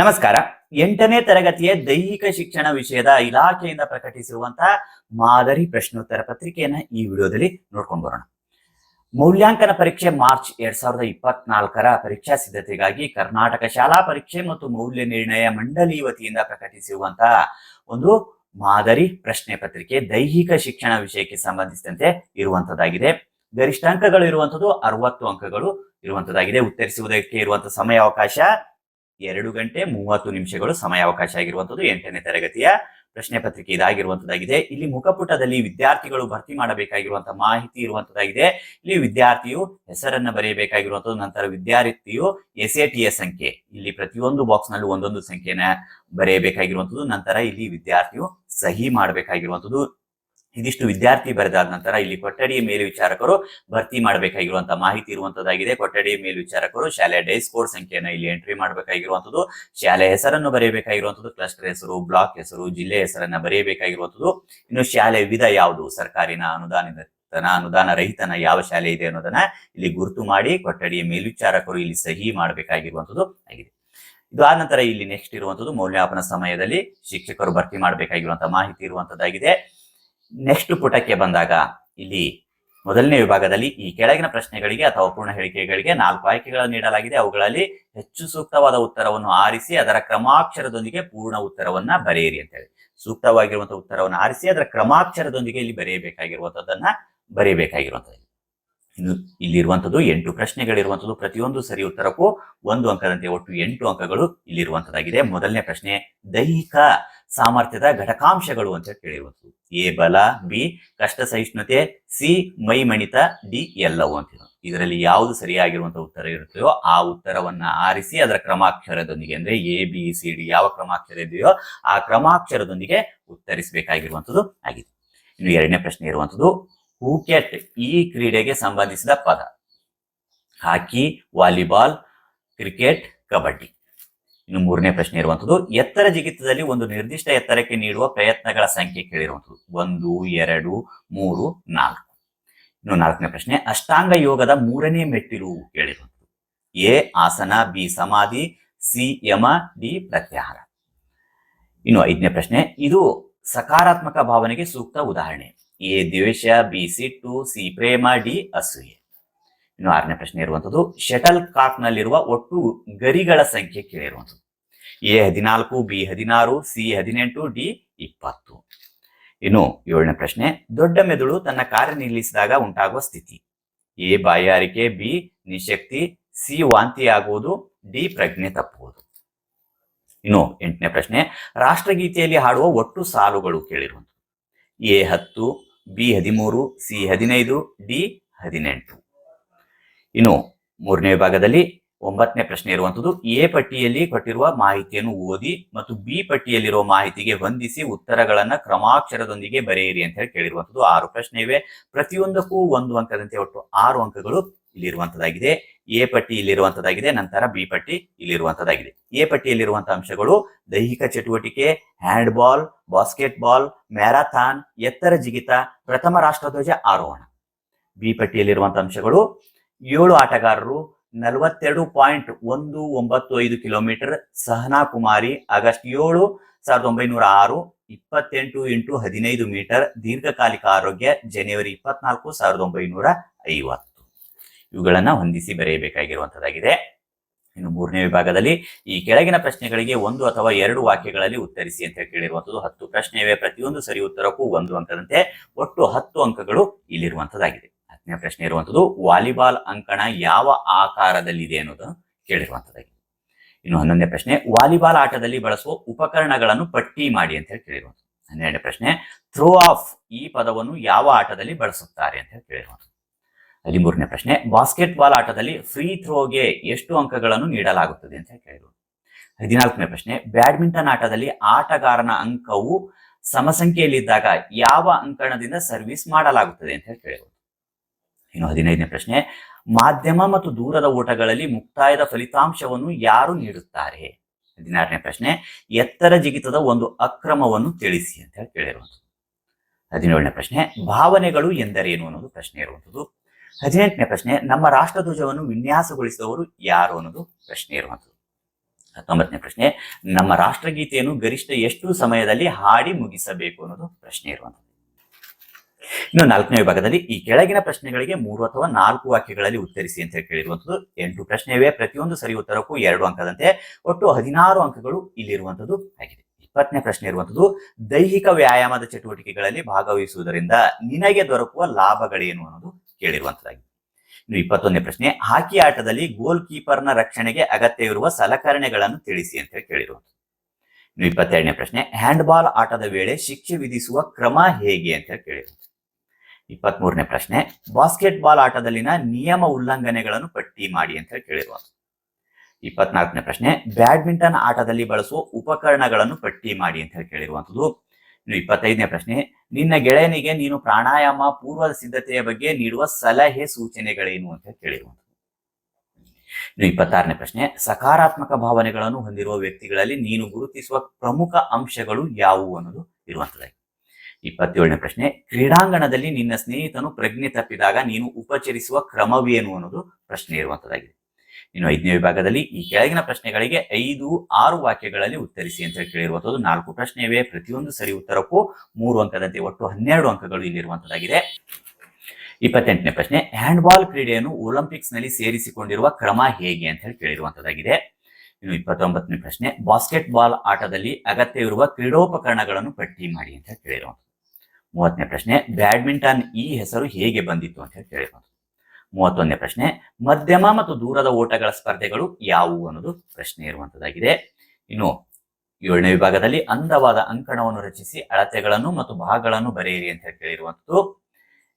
ನಮಸ್ಕಾರ. ಎಂಟನೇ ತರಗತಿಯ ದೈಹಿಕ ಶಿಕ್ಷಣ ವಿಷಯದ ಇಲಾಖೆಯಿಂದ ಪ್ರಕಟಿಸಿರುವಂತಹ ಮಾದರಿ ಪ್ರಶ್ನೋತ್ತರ ಪತ್ರಿಕೆಯನ್ನ ಈ ವಿಡಿಯೋದಲ್ಲಿ ನೋಡ್ಕೊಂಡು ಬರೋಣ. ಮೌಲ್ಯಾಂಕನ ಪರೀಕ್ಷೆ ಮಾರ್ಚ್ ಎರಡ್ ಸಾವಿರದ ಇಪ್ಪತ್ನಾಲ್ಕರ ಪರೀಕ್ಷಾ ಸಿದ್ಧತೆಗಾಗಿ ಕರ್ನಾಟಕ ಶಾಲಾ ಪರೀಕ್ಷೆ ಮತ್ತು ಮೌಲ್ಯ ನಿರ್ಣಯ ಮಂಡಳಿ ವತಿಯಿಂದ ಪ್ರಕಟಿಸಿರುವಂತಹ ಒಂದು ಮಾದರಿ ಪ್ರಶ್ನೆ ಪತ್ರಿಕೆ ದೈಹಿಕ ಶಿಕ್ಷಣ ವಿಷಯಕ್ಕೆ ಸಂಬಂಧಿಸಿದಂತೆ ಇರುವಂತದ್ದಾಗಿದೆ. ಗರಿಷ್ಠ ಅಂಕಗಳು ಇರುವಂತದ್ದು ಅರವತ್ತು ಅಂಕಗಳು ಇರುವಂತದ್ದಾಗಿದೆ. ಉತ್ತರಿಸುವುದಕ್ಕೆ ಇರುವಂತಹ ಸಮಯಾವಕಾಶ ಎರಡು ಗಂಟೆ ಮೂವತ್ತು ನಿಮಿಷಗಳು ಸಮಯಾವಕಾಶ ಆಗಿರುವಂತದ್ದು ಎಂಟನೇ ತರಗತಿಯ ಪ್ರಶ್ನೆ ಪತ್ರಿಕೆ ಇದಾಗಿರುವಂತದ್ದಾಗಿದೆ ಇಲ್ಲಿ ಮುಖಪುಟದಲ್ಲಿ ವಿದ್ಯಾರ್ಥಿಗಳು ಭರ್ತಿ ಮಾಡಬೇಕಾಗಿರುವಂತಹ ಮಾಹಿತಿ ಇರುವಂತದ್ದಾಗಿದೆ ಇಲ್ಲಿ ವಿದ್ಯಾರ್ಥಿಯು ಹೆಸರನ್ನ ಬರೆಯಬೇಕಾಗಿರುವಂತದ್ದು ನಂತರ ವಿದ್ಯಾರ್ಥಿಯು ಎಸ್ ಎ ಟಿ ಎಸ್ ಸಂಖ್ಯೆ. ಇಲ್ಲಿ ಪ್ರತಿಯೊಂದು ಬಾಕ್ಸ್ನಲ್ಲಿ ಒಂದೊಂದು ಸಂಖ್ಯೆನ ಬರೆಯಬೇಕಾಗಿರುವಂತದ್ದು ನಂತರ ಇಲ್ಲಿ ವಿದ್ಯಾರ್ಥಿಯು ಸಹಿ ಮಾಡಬೇಕಾಗಿರುವಂತದ್ದು ಇದಿಷ್ಟು ವಿದ್ಯಾರ್ಥಿ ಬರೆದಾದ ನಂತರ ಇಲ್ಲಿ ಕೊಠಡಿಯ ಮೇಲ್ವಿಚಾರಕರು ಭರ್ತಿ ಮಾಡಬೇಕಾಗಿರುವಂತಹ ಮಾಹಿತಿ ಇರುವಂತದ್ದಾಗಿದೆ. ಕೊಠಡಿಯ ಮೇಲ್ವಿಚಾರಕರು ಶಾಲೆಯ ಡೈಸ್ ಕೋಡ್ ಸಂಖ್ಯೆಯನ್ನು ಇಲ್ಲಿ ಎಂಟ್ರಿ ಮಾಡಬೇಕಾಗಿರುವಂತದ್ದು, ಶಾಲೆಯ ಹೆಸರನ್ನು ಬರೆಯಬೇಕಾಗಿರುವಂತದ್ದು ಕ್ಲಸ್ಟರ್ ಹೆಸರು ಬ್ಲಾಕ್ ಹೆಸರು, ಜಿಲ್ಲೆ ಹೆಸರನ್ನ ಬರೆಯಬೇಕಾಗಿರುವಂತದ್ದು. ಇನ್ನು ಶಾಲೆ ವಿಧ ಯಾವುದು? ಸರ್ಕಾರಿನ ಅನುದಾನಿತ ಅನುದಾನ ರಹಿತನ ಯಾವ ಶಾಲೆ ಇದೆ ಅನ್ನೋದನ್ನ ಇಲ್ಲಿ ಗುರುತು ಮಾಡಿ ಕೊಠಡಿಯ ಮೇಲ್ವಿಚಾರಕರು ಇಲ್ಲಿ ಸಹಿ ಮಾಡಬೇಕಾಗಿರುವಂತದ್ದು ಆಗಿದೆ. ಇದು ಆದ ನಂತರ ಇಲ್ಲಿ ನೆಕ್ಸ್ಟ್ ಇರುವಂತದ್ದು ಮೌಲ್ಯಮಾಪನ ಸಮಯದಲ್ಲಿ ಶಿಕ್ಷಕರು ಭರ್ತಿ ಮಾಡಬೇಕಾಗಿರುವಂತಹ ಮಾಹಿತಿ ಇರುವಂತದ್ದಾಗಿದೆ. ನೆಕ್ಸ್ಟ್ ಪುಟಕ್ಕೆ ಬಂದಾಗ ಇಲ್ಲಿ ಮೊದಲನೇ ವಿಭಾಗದಲ್ಲಿ ಈ ಕೆಳಗಿನ ಪ್ರಶ್ನೆಗಳಿಗೆ ಅಥವಾ ಪೂರ್ಣ ಹೇಳಿಕೆಗಳಿಗೆ ನಾಲ್ಕು ಆಯ್ಕೆಗಳನ್ನು ನೀಡಲಾಗಿದೆ. ಅವುಗಳಲ್ಲಿ ಹೆಚ್ಚು ಸೂಕ್ತವಾದ ಉತ್ತರವನ್ನು ಆರಿಸಿ, ಅದರ ಕ್ರಮಾಕ್ಷರದೊಂದಿಗೆ ಪೂರ್ಣ ಉತ್ತರವನ್ನ ಬರೆಯಿರಿ ಅಂತ ಹೇಳಿ. ಸೂಕ್ತವಾಗಿರುವಂತಹ ಉತ್ತರವನ್ನು ಆರಿಸಿ, ಅದರ ಕ್ರಮಾಕ್ಷರದೊಂದಿಗೆ ಇಲ್ಲಿ ಬರೆಯಬೇಕಾಗಿರುವಂತದ್ದನ್ನ ಬರೆಯಬೇಕಾಗಿರುವಂತದ್ದು ಇನ್ನು ಇಲ್ಲಿರುವಂಥದ್ದು ಎಂಟು ಪ್ರಶ್ನೆಗಳಿರುವಂಥದ್ದು. ಪ್ರತಿಯೊಂದು ಸರಿ ಉತ್ತರಕ್ಕೂ ಒಂದು ಅಂಕದಂತೆ ಒಟ್ಟು ಎಂಟು ಅಂಕಗಳು ಇಲ್ಲಿರುವಂಥದ್ದಾಗಿದೆ. ಮೊದಲನೇ ಪ್ರಶ್ನೆ, ದೈಹಿಕ ಸಾಮರ್ಥ್ಯದ ಘಟಕಾಂಶಗಳು ಅಂತ ಕೇಳಿರುವಂಥದ್ದು. ಎ ಬಲ, ಬಿ ಕಷ್ಟ ಸಹಿಷ್ಣುತೆ, ಸಿ ಮೈಮಣಿತ, ಡಿ ಎಲ್ಲವೂ ಅಂತ ಇದರಲ್ಲಿ ಯಾವುದು ಸರಿಯಾಗಿರುವಂತಹ ಉತ್ತರ ಇರುತ್ತೆಯೋ ಆ ಉತ್ತರವನ್ನ ಆರಿಸಿ ಅದರ ಕ್ರಮಾಕ್ಷರದೊಂದಿಗೆ, ಅಂದ್ರೆ ಎ, ಬಿ, ಸಿ, ಡಿ ಯಾವ ಕ್ರಮಾಕ್ಷರ ಇದೆಯೋ ಆ ಕ್ರಮಾಕ್ಷರದೊಂದಿಗೆ ಉತ್ತರಿಸಬೇಕಾಗಿರುವಂಥದ್ದು ಆಗಿದೆ. ಇನ್ನು ಎರಡನೇ ಪ್ರಶ್ನೆ ಇರುವಂತದ್ದು ಹೂಕೆಟ್ ಈ ಕ್ರೀಡೆಗೆ ಸಂಬಂಧಿಸಿದ ಪದ. Hockey, volleyball, cricket, kabaddi. ಇನ್ನು ಮೂರನೇ ಪ್ರಶ್ನೆ ಇರುವಂಥದ್ದು ಎತ್ತರ ಜಿಗಿತದಲ್ಲಿ ಒಂದು ನಿರ್ದಿಷ್ಟ ಎತ್ತರಕ್ಕೆ ನೀಡುವ ಪ್ರಯತ್ನಗಳ ಸಂಖ್ಯೆ ಕೇಳಿರುವಂಥದ್ದು ಒಂದು, ಎರಡು, ಮೂರು, ನಾಲ್ಕು. ಇನ್ನು ನಾಲ್ಕನೇ ಪ್ರಶ್ನೆ, ಅಷ್ಟಾಂಗ ಯೋಗದ ಮೂರನೇ ಮೆಟ್ಟಿಲು ಕೇಳಿರುವಂತದ್ದು. ಎ, ಆಸನ, ಬಿ, ಸಮಾಧಿ, ಸಿ, ಯಮ, ಡಿ, ಪ್ರತ್ಯಾಹಾರ. ಇನ್ನು ಐದನೇ ಪ್ರಶ್ನೆ, ಇದು ಸಕಾರಾತ್ಮಕ ಭಾವನೆಗೆ ಸೂಕ್ತ ಉದಾಹರಣೆ. ಎ ದ್ವೇಷ, ಬಿ ಸಿಟ್ಟು, ಸಿ ಪ್ರೇಮ, ಡಿ ಅಸೂಯೆ. ಇನ್ನು ಆರನೇ ಪ್ರಶ್ನೆ ಇರುವಂಥದ್ದು ಶಟಲ್ ಕಾಕ್ ನಲ್ಲಿರುವ ಒಟ್ಟು ಗರಿಗಳ ಸಂಖ್ಯೆ ಕೇಳಿರುವಂತದ್ದು ಎ ಹದಿನಾಲ್ಕು, ಬಿ ಹದಿನಾರು, ಸಿ ಹದಿನೆಂಟು, ಡಿ ಇಪ್ಪತ್ತು. ಇನ್ನು ಏಳನೇ ಪ್ರಶ್ನೆ, ದೊಡ್ಡ ಮೆದುಳು ತನ್ನ ಕಾರ್ಯ ನಿಲ್ಲಿಸಿದಾಗ ಉಂಟಾಗುವ ಸ್ಥಿತಿ. ಎ ಬಾಯಾರಿಕೆ, ಬಿ ನಿಶಕ್ತಿ, ಸಿ ವಾಂತಿಯಾಗುವುದು, ಡಿ ಪ್ರಜ್ಞೆ ತಪ್ಪುವುದು. ಇನ್ನು ಎಂಟನೇ ಪ್ರಶ್ನೆ, ರಾಷ್ಟ್ರಗೀತೆಯಲ್ಲಿ ಹಾಡುವ ಒಟ್ಟು ಸಾಲುಗಳು ಕೇಳಿರುವಂಥದ್ದು. ಎ ಹತ್ತು ಬಿ ಹದಿಮೂರು ಸಿ ಹದಿನೈದು ಡಿ ಹದಿನೆಂಟು. ಇನ್ನು ಮೂರನೇ ವಿಭಾಗದಲ್ಲಿ ಒಂಬತ್ತನೇ ಪ್ರಶ್ನೆ ಇರುವಂತದ್ದು, ಎ ಪಟ್ಟಿಯಲ್ಲಿ ಕೊಟ್ಟಿರುವ ಮಾಹಿತಿಯನ್ನು ಓದಿ ಮತ್ತು ಬಿ ಪಟ್ಟಿಯಲ್ಲಿರುವ ಮಾಹಿತಿಗೆ ಹೊಂದಿಸಿ ಉತ್ತರಗಳನ್ನ ಕ್ರಮಾಕ್ಷರದೊಂದಿಗೆ ಬರೆಯಿರಿ ಅಂತ ಹೇಳಿ ಕೇಳಿರುವಂತದ್ದು. ಆರು ಪ್ರಶ್ನೆ ಇವೆ. ಪ್ರತಿಯೊಂದಕ್ಕೂ ಒಂದು ಅಂಕದಂತೆ ಒಟ್ಟು ಆರು ಅಂಕಗಳು ಇಲ್ಲಿರುವಂತದ್ದಾಗಿದೆ. ಎ ಪಟ್ಟಿ ಇಲ್ಲಿರುವಂತದ್ದಾಗಿದೆ, ನಂತರ ಬಿ ಪಟ್ಟಿ ಇಲ್ಲಿರುವಂತದ್ದಾಗಿದೆ. ಎ ಪಟ್ಟಿಯಲ್ಲಿರುವಂತಹ ಅಂಶಗಳು ದೈಹಿಕ ಚಟುವಟಿಕೆ, ಹ್ಯಾಂಡ್ಬಾಲ್ ಬಾಸ್ಕೆಟ್ ಬಾಲ್ ಮ್ಯಾರಥಾನ್, ಎತ್ತರ ಜಿಗಿತ, ಪ್ರಥಮ ರಾಷ್ಟ್ರಧ್ವಜ, ಆರೋಹಣ. ಬಿ ಪಟ್ಟಿಯಲ್ಲಿರುವಂತಹ ಅಂಶಗಳು ಏಳು ಆಟಗಾರರು ನಲವತ್ತೆರಡು ಪಾಯಿಂಟ್ ಒಂದು ಒಂಬತ್ತು ಐದು ಕಿಲೋಮೀಟರ್ ಸಹನಾ ಕುಮಾರಿ ಆಗಸ್ಟ್ ಏಳು ಸಾವಿರದ ಒಂಬೈನೂರ ಆರು ಇಪ್ಪತ್ತೆಂಟು ಇಂಟು ಹದಿನೈದು ಮೀಟರ್ ದೀರ್ಘಕಾಲಿಕ ಆರೋಗ್ಯ ಜನವರಿ ಇಪ್ಪತ್ನಾಲ್ಕು ಸಾವಿರದ ಒಂಬೈನೂರ ಐವತ್ತು. ಇವುಗಳನ್ನು ಹೊಂದಿಸಿ ಬರೆಯಬೇಕಾಗಿರುವಂತದ್ದಾಗಿದೆ. ಇನ್ನು ಮೂರನೇ ವಿಭಾಗದಲ್ಲಿ ಈ ಕೆಳಗಿನ ಪ್ರಶ್ನೆಗಳಿಗೆ ಒಂದು ಅಥವಾ ಎರಡು ವಾಕ್ಯಗಳಲ್ಲಿ ಉತ್ತರಿಸಿ ಅಂತ ಕೇಳಿರುವಂತದ್ದು ಹತ್ತು ಪ್ರಶ್ನೆ ಪ್ರತಿಯೊಂದು ಸರಿ ಉತ್ತರಕ್ಕೂ ಒಂದು ಅಂಕದಂತೆ ಒಟ್ಟು ಹತ್ತು ಅಂಕಗಳು ಇಲ್ಲಿರುವಂತದ್ದಾಗಿದೆ. ಹತ್ತನೇ ಪ್ರಶ್ನೆ ಇರುವಂಥದ್ದು ವಾಲಿಬಾಲ್ ಅಂಕಣ ಯಾವ ಆಕಾರದಲ್ಲಿದೆ ಅನ್ನೋದು ಕೇಳಿರುವಂಥದ್ದಾಗಿ ಇನ್ನು ಹನ್ನೊಂದನೇ ಪ್ರಶ್ನೆ, ವಾಲಿಬಾಲ್ ಆಟದಲ್ಲಿ ಬಳಸುವ ಉಪಕರಣಗಳನ್ನು ಪಟ್ಟಿ ಮಾಡಿ ಅಂತ ಹೇಳಿ ಕೇಳಿರುವಂಥದ್ದು ಹನ್ನೆರಡನೇ ಪ್ರಶ್ನೆ, ಥ್ರೋ ಆಫ್ ಈ ಪದವನ್ನು ಯಾವ ಆಟದಲ್ಲಿ ಬಳಸುತ್ತಾರೆ ಅಂತ ಹೇಳಿ ಕೇಳಿರುವಂಥದ್ದು ಹದಿಮೂರನೇ ಪ್ರಶ್ನೆ, ಬಾಸ್ಕೆಟ್ಬಾಲ್ ಆಟದಲ್ಲಿ ಫ್ರೀ ಥ್ರೋಗೆ ಎಷ್ಟು ಅಂಕಗಳನ್ನು ನೀಡಲಾಗುತ್ತದೆ ಅಂತ ಕೇಳಿರುವುದು ಹದಿನಾಲ್ಕನೇ ಪ್ರಶ್ನೆ, ಬ್ಯಾಡ್ಮಿಂಟನ್ ಆಟದಲ್ಲಿ ಆಟಗಾರನ ಅಂಕವು ಸಮಸಂಖ್ಯೆಯಲ್ಲಿದ್ದಾಗ ಯಾವ ಅಂಕಣದಿಂದ ಸರ್ವಿಸ್ ಮಾಡಲಾಗುತ್ತದೆ ಅಂತ ಹೇಳಿ ಕೇಳಿರುವುದು ಇನ್ನು ಹದಿನೈದನೇ ಪ್ರಶ್ನೆ, ಮಾಧ್ಯಮ ಮತ್ತು ದೂರದ ಓಟಗಳಲ್ಲಿ ಮುಕ್ತಾಯದ ಫಲಿತಾಂಶವನ್ನು ಯಾರು ನೀಡುತ್ತಾರೆ? ಹದಿನಾರನೇ ಪ್ರಶ್ನೆ, ಎತ್ತರ ಜಿಗಿತದ ಒಂದು ಅಕ್ರಮವನ್ನು ತಿಳಿಸಿ ಅಂತ ಹೇಳಿ ಕೇಳಿರುವಂಥದ್ದು. ಹದಿನೇಳನೇ ಪ್ರಶ್ನೆ, ಭಾವನೆಗಳು ಎಂದರೇನು ಅನ್ನೋದು ಪ್ರಶ್ನೆ ಇರುವಂಥದ್ದು. ಹದಿನೆಂಟನೇ ಪ್ರಶ್ನೆ, ನಮ್ಮ ರಾಷ್ಟ್ರಧ್ವಜವನ್ನು ವಿನ್ಯಾಸಗೊಳಿಸಿದವರು ಯಾರು ಅನ್ನೋದು ಪ್ರಶ್ನೆ ಇರುವಂಥದ್ದು. ಹತ್ತೊಂಬತ್ತನೇ ಪ್ರಶ್ನೆ, ನಮ್ಮ ರಾಷ್ಟ್ರಗೀತೆಯನ್ನು ಗರಿಷ್ಠ ಎಷ್ಟು ಸಮಯದಲ್ಲಿ ಹಾಡಿ ಮುಗಿಸಬೇಕು ಅನ್ನೋದು ಪ್ರಶ್ನೆ ಇರುವಂತದ್ದು ಇನ್ನು ನಾಲ್ಕನೇ ವಿಭಾಗದಲ್ಲಿ ಈ ಕೆಳಗಿನ ಪ್ರಶ್ನೆಗಳಿಗೆ ಮೂರು ಅಥವಾ ನಾಲ್ಕು ವಾಕ್ಯಗಳಲ್ಲಿ ಉತ್ತರಿಸಿ ಅಂತ ಹೇಳಿ ಕೇಳಿರುವಂತದ್ದು ಎಂಟು ಪ್ರಶ್ನೆ ಪ್ರತಿಯೊಂದು ಸರಿ ಉತ್ತರಕ್ಕೂ ಎರಡು ಅಂಕದಂತೆ. ಒಟ್ಟು ಹದಿನಾರು ಅಂಕಗಳು ಇಲ್ಲಿರುವಂತದ್ದು ಆಗಿದೆ. ಇಪ್ಪತ್ತನೇ ಪ್ರಶ್ನೆ ಇರುವಂತದ್ದು ದೈಹಿಕ ವ್ಯಾಯಾಮದ ಚಟುವಟಿಕೆಗಳಲ್ಲಿ ಭಾಗವಹಿಸುವುದರಿಂದ ನಿನಗೆ ದೊರಕುವ ಲಾಭಗಳೇನು ಅನ್ನೋದು ಕೇಳಿರುವಂತದ್ದಾಗಿದೆ ಇನ್ನು ಇಪ್ಪತ್ತೊಂದನೇ ಪ್ರಶ್ನೆ, ಹಾಕಿ ಆಟದಲ್ಲಿ ಗೋಲ್ ಕೀಪರ್ನ ರಕ್ಷಣೆಗೆ ಅಗತ್ಯವಿರುವ ಸಲಕರಣೆಗಳನ್ನು ತಿಳಿಸಿ ಅಂತ ಹೇಳಿ ಕೇಳಿರುವಂತದ್ದು ಇನ್ನು ಇಪ್ಪತ್ತೆರಡನೇ ಪ್ರಶ್ನೆ ಹ್ಯಾಂಡ್ಬಾಲ್ ಆಟದ ವೇಳೆ ಶಿಕ್ಷೆ ವಿಧಿಸುವ ಕ್ರಮ ಹೇಗೆ ಅಂತ ಹೇಳಿ ಕೇಳಿರುವಂತದ್ದು ಇಪ್ಪತ್ತ್ ಮೂರನೇ ಪ್ರಶ್ನೆ ಬಾಸ್ಕೆಟ್ ಬಾಲ್ ಆಟದಲ್ಲಿನ ನಿಯಮ ಉಲ್ಲಂಘನೆಗಳನ್ನು ಪಟ್ಟಿ ಮಾಡಿ ಅಂತ ಹೇಳಿ ಇಪ್ಪತ್ನಾಲ್ಕನೇ ಪ್ರಶ್ನೆ, ಬ್ಯಾಡ್ಮಿಂಟನ್ ಆಟದಲ್ಲಿ ಬಳಸುವ ಉಪಕರಣಗಳನ್ನು ಪಟ್ಟಿ ಮಾಡಿ ಅಂತ ಹೇಳಿ ಕೇಳಿರುವಂಥದ್ದು. ಇನ್ನು ಇಪ್ಪತ್ತೈದನೇ ಪ್ರಶ್ನೆ, ನಿನ್ನ ಗೆಳೆಯನಿಗೆ ನೀನು ಪ್ರಾಣಾಯಾಮ ಪೂರ್ವ ಸಿದ್ಧತೆಯ ಬಗ್ಗೆ ನೀಡುವ ಸಲಹೆ ಸೂಚನೆಗಳೇನು ಅಂತ ಕೇಳಿರುವಂಥದ್ದು. ಇನ್ನು ಇಪ್ಪತ್ತಾರನೇ ಪ್ರಶ್ನೆ, ಸಕಾರಾತ್ಮಕ ಭಾವನೆಗಳನ್ನು ಹೊಂದಿರುವ ವ್ಯಕ್ತಿಗಳಲ್ಲಿ ನೀನು ಗುರುತಿಸುವ ಪ್ರಮುಖ ಅಂಶಗಳು ಯಾವುವು ಅನ್ನೋದು ಇರುವಂತದ್ದಾಗಿದೆ ಇಪ್ಪತ್ತೇಳನೇ ಪ್ರಶ್ನೆ, ಕ್ರೀಡಾಂಗಣದಲ್ಲಿ ನಿನ್ನ ಸ್ನೇಹಿತನು ಪ್ರಜ್ಞೆ ತಪ್ಪಿದಾಗ ನೀನು ಉಪಚರಿಸುವ ಕ್ರಮವೇನು ಅನ್ನೋದು ಪ್ರಶ್ನೆ ಇರುವಂತದ್ದಾಗಿದೆ. ಇನ್ನು ಐದನೇ ವಿಭಾಗದಲ್ಲಿ ಈ ಕೆಳಗಿನ ಪ್ರಶ್ನೆಗಳಿಗೆ ಐದು, ಆರು ವಾಕ್ಯಗಳಲ್ಲಿ ಉತ್ತರಿಸಿ ಅಂತ ಹೇಳಿ ಕೇಳಿರುವಂತದ್ದು ನಾಲ್ಕು ಪ್ರಶ್ನೆ ಪ್ರತಿಯೊಂದು ಸರಿ ಉತ್ತರಕ್ಕೂ ಮೂರು ಅಂಕದಂತೆ ಒಟ್ಟು ಹನ್ನೆರಡು ಅಂಕಗಳು ಇಲ್ಲಿರುವಂತದ್ದಾಗಿದೆ ಇಪ್ಪತ್ತೆಂಟನೇ ಪ್ರಶ್ನೆ, ಹ್ಯಾಂಡ್ಬಾಲ್ ಕ್ರೀಡೆಯನ್ನು ಒಲಿಂಪಿಕ್ಸ್ನಲ್ಲಿ ಸೇರಿಸಿಕೊಂಡಿರುವ ಕ್ರಮ ಹೇಗೆ ಅಂತ ಹೇಳಿ ಕೇಳಿರುವಂತದ್ದಾಗಿದೆ. ಇನ್ನು ಇಪ್ಪತ್ತೊಂಬತ್ತನೇ ಪ್ರಶ್ನೆ ಬಾಸ್ಕೆಟ್ ಬಾಲ್ ಆಟದಲ್ಲಿ ಅಗತ್ಯವಿರುವ ಕ್ರೀಡೋಪಕರಣಗಳನ್ನು ಪಟ್ಟಿ ಮಾಡಿ ಅಂತ ಹೇಳಿ ಕೇಳಿರುವಂತದ್ದು. ಮೂವತ್ತನೇ ಪ್ರಶ್ನೆ, ಬ್ಯಾಡ್ಮಿಂಟನ್ ಈ ಹೆಸರು ಹೇಗೆ ಬಂದಿತ್ತು ಅಂತ ಹೇಳಿ ಕೇಳಿಕೊಂಡು. ಮೂವತ್ತೊಂದನೇ ಪ್ರಶ್ನೆ, ಮಧ್ಯಮ ಮತ್ತು ದೂರದ ಓಟಗಳ ಸ್ಪರ್ಧೆಗಳು ಯಾವುವು ಅನ್ನೋದು ಪ್ರಶ್ನೆ ಇರುವಂತದ್ದಾಗಿದೆ. ಇನ್ನು ಏಳನೇ ವಿಭಾಗದಲ್ಲಿ ಅಂದವಾದ ಅಂಕಣವನ್ನು ರಚಿಸಿ, ಅಳತೆಗಳನ್ನು ಮತ್ತು ಭಾಗಗಳನ್ನು ಬರೆಯಿರಿ ಅಂತ ಹೇಳಿ ಕೇಳಿರುವಂತದ್ದು.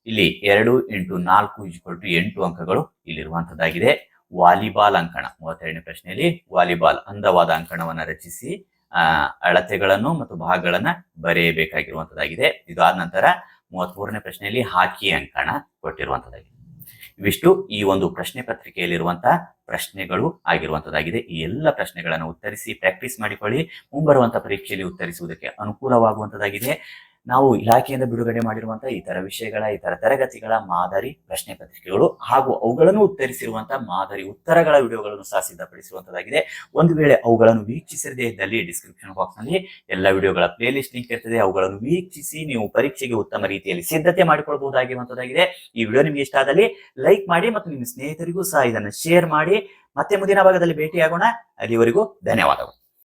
ಇಲ್ಲಿ ಎರಡು ಇಂಟು ನಾಲ್ಕು ಈಕ್ವಲ್ ಟು ಎಂಟು ಅಂಕಗಳು ಇಲ್ಲಿರುವಂತದ್ದಾಗಿದೆ. ವಾಲಿಬಾಲ್ ಅಂಕಣ, ಮೂವತ್ತೆರಡನೇ ಪ್ರಶ್ನೆಯಲ್ಲಿ ವಾಲಿಬಾಲ್ ಅಂದವಾದ ಅಂಕಣವನ್ನು ರಚಿಸಿ ಅಳತೆಗಳನ್ನು ಮತ್ತು ಭಾಗಗಳನ್ನ ಬರೆಯಬೇಕಾಗಿರುವಂತದ್ದಾಗಿದೆ. ಇದಾದ ನಂತರ ಮೂವತ್ಮೂರನೇ ಪ್ರಶ್ನೆಯಲ್ಲಿ ಹಾಕಿ ಅಂಕಣ ಕೊಟ್ಟಿರುವಂತದ್ದಾಗಿದೆ. ಇವಿಷ್ಟು ಈ ಒಂದು ಪ್ರಶ್ನೆ ಪತ್ರಿಕೆಯಲ್ಲಿರುವಂತಹ ಪ್ರಶ್ನೆಗಳು ಆಗಿರುವಂತದ್ದಾಗಿದೆ. ಈ ಎಲ್ಲ ಪ್ರಶ್ನೆಗಳನ್ನು ಉತ್ತರಿಸಿ ಪ್ರಾಕ್ಟೀಸ್ ಮಾಡಿಕೊಳ್ಳಿ. ಮುಂಬರುವಂತಹ ಪರೀಕ್ಷೆಯಲ್ಲಿ ಉತ್ತರಿಸುವುದಕ್ಕೆ ಅನುಕೂಲವಾಗುವಂತದ್ದಾಗಿದೆ. ನಾವು ಇಲಾಖೆಯಿಂದ ಬಿಡುಗಡೆ ಮಾಡಿರುವಂತಹ ಇತರ ವಿಷಯಗಳ ಇತರ ತರಗತಿಗಳ ಮಾದರಿ ಪ್ರಶ್ನೆ ಪತ್ರಿಕೆಗಳು ಹಾಗೂ ಅವುಗಳನ್ನು ಉತ್ತರಿಸಿರುವಂತಹ ಮಾದರಿ ಉತ್ತರಗಳ ವಿಡಿಯೋಗಳನ್ನು ಸಹ ಸಿದ್ಧಪಡಿಸಿರುವಂತದ್ದಾಗಿದೆ. ಒಂದು ವೇಳೆ ಅವುಗಳನ್ನು ವೀಕ್ಷಿಸದೇ ಇದ್ದಲ್ಲಿ ಡಿಸ್ಕ್ರಿಪ್ಷನ್ ಬಾಕ್ಸ್ನಲ್ಲಿ ಎಲ್ಲ ವಿಡಿಯೋಗಳ ಪ್ಲೇ ಲಿಸ್ಟ್ ಲಿಂಕ್ ಇರ್ತದೆ. ಅವುಗಳನ್ನು ವೀಕ್ಷಿಸಿ ನೀವು ಪರೀಕ್ಷೆಗೆ ಉತ್ತಮ ರೀತಿಯಲ್ಲಿ ಸಿದ್ಧತೆ ಮಾಡಿಕೊಳ್ಳಬಹುದಾಗಿರುವಂತದ್ದಾಗಿದೆ ಈ ವಿಡಿಯೋ ನಿಮಗೆ ಇಷ್ಟ ಆದಲ್ಲಿ ಲೈಕ್ ಮಾಡಿ ಮತ್ತು ನಿಮ್ಮ ಸ್ನೇಹಿತರಿಗೂ ಸಹ ಇದನ್ನು ಶೇರ್ ಮಾಡಿ. ಮತ್ತೆ ಮುಂದಿನ ಭಾಗದಲ್ಲಿ ಭೇಟಿಯಾಗೋಣ. ಅಲ್ಲಿವರೆಗೂ ಧನ್ಯವಾದಗಳು.